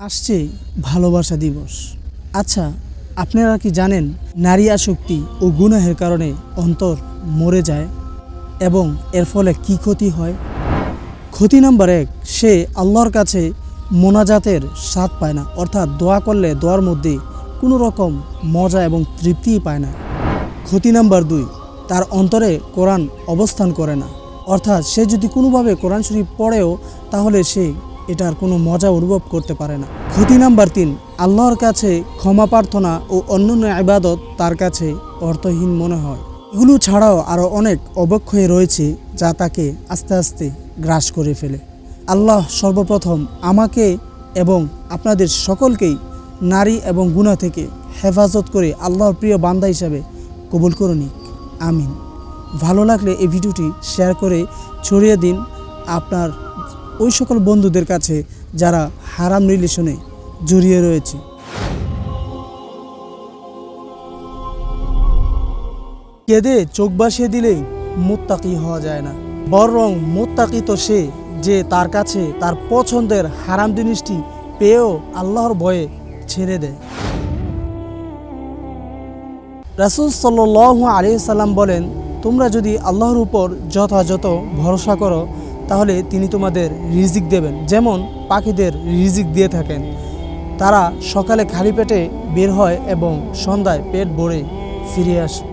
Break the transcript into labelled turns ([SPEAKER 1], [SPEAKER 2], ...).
[SPEAKER 1] আসছে ভালোবাসা দিবস। আচ্ছা আপনারা কি জানেন নারী আসক্তি ও গুনাহের কারণে অন্তর মরে যায় এবং এর ফলে কি ক্ষতি হয়? ক্ষতি নাম্বার এক, সে আল্লাহর কাছে মোনাজাতের স্বাদ পায় না, অর্থাৎ দোয়া করলে দোয়ার মধ্যে কোনো রকম মজা এবং তৃপ্তিই পায় না। ক্ষতি নাম্বার দুই, তার অন্তরে কোরআন অবস্থান করে না, অর্থাৎ সে যদি কোনোভাবে কোরআন শরীফ পড়েও তাহলে সে এটার কোনো মজা অনুভব করতে পারে না। ক্ষতি নাম্বার তিন, আল্লাহর কাছে ক্ষমা প্রার্থনা ও অন্যান্য আবাদত তার কাছে অর্থহীন মনে হয়। এগুলো ছাড়াও আরও অনেক অবক্ষয় রয়েছে যা তাকে আস্তে আস্তে গ্রাস করে ফেলে। আল্লাহ সর্বপ্রথম আমাকে এবং আপনাদের সকলকেই নারী এবং গুণা থেকে হেফাজত করে আল্লাহর প্রিয় বান্দা হিসাবে কবুল করে নিক। আমিন। ভালো লাগলে এই ভিডিওটি শেয়ার করে ছড়িয়ে দিন। আপনার ওই সকল বন্ধুদের কাছে যারা হারাম রিলেশনে জড়িয়ে রয়েছে। কেঁদে চোখ বাসিয়ে দিলেই মোত্তাকি হওয়া যায় না। বরং মোত্তাকি তো সে যে তার কাছে তার পছন্দের হারাম জিনিসটি পেয়েও আল্লাহর ভয়ে ছেড়ে দেয়। রাসুল সাল্লাহ আলি সাল্লাম বলেন, তোমরা যদি আল্লাহর উপর যথাযথ ভরসা করো তাহলে তিনি তোমাদের রিজিক দেবেন, যেমন পাখিদের রিজিক দিয়ে থাকেন। তারা সকালে খালি পেটে বের হয় এবং সন্ধ্যায় পেট ভরে ফিরে আসে।